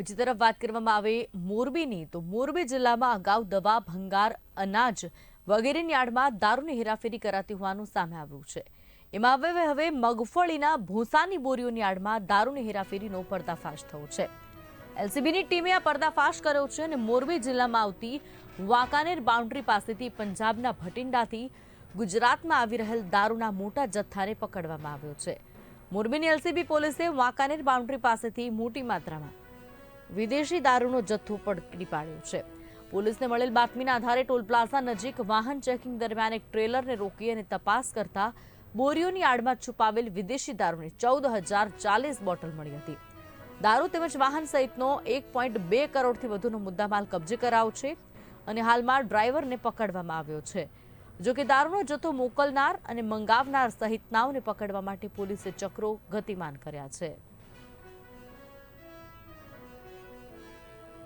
બીજી તરફ વાત કરવામાં આવે મોરબીની, તો મોરબી જિલ્લામાં અગાઉ દવા, ભંગાર, અનાજ વગેરેની આડમાં દારૂની હેરાફેરી કરાતી હોવાનું સામે આવ્યું છે. એમાં હવે હવે મગફળીના ભૂસાની બોરીઓની આડમાં દારૂની હેરાફેરીનો પર્દાફાશ થયો છે. એલસીબીની ટીમે આ પર્દાફાશ કર્યો છે અને મોરબી જિલ્લામાં આવતી વાંકાનેર બાઉન્ડ્રી પાસેથી પંજાબના ભટિંડાથી ગુજરાતમાં આવી રહેલ દારૂના મોટા જથ્થાને પકડવામાં આવ્યો છે. મોરબીની એલસીબી પોલીસે વાંકાનેર બાઉન્ડ્રી પાસેથી મોટી માત્રામાં વિદેશી દારૂનો જથ્થો પકડી પાડ્યો છે. પોલીસને મળેલ બાતમીના આધારે ટોલ પ્લાઝા નજીક વાહન ચેકિંગ દરમિયાન એક ટ્રેલરને રોકી અને તપાસ કરતા બોરીઓની આડમાં છુપાવેલ વિદેશી દારૂની ચૌદ હજાર ચાલીસ બોટલ મળી હતી. દારૂ તેમજ વાહન સહિતનો એક પોઈન્ટ બે કરોડથી વધુનો મુદ્દામાલ કબજે કરાયો છે અને હાલમાં ડ્રાઈવરને પકડવામાં આવ્યો છે. જોકે દારૂનો જથ્થો મોકલનાર અને મંગાવનાર સહિતનાઓને પકડવા માટે પોલીસે ચક્રો ગતિમાન કર્યા છે.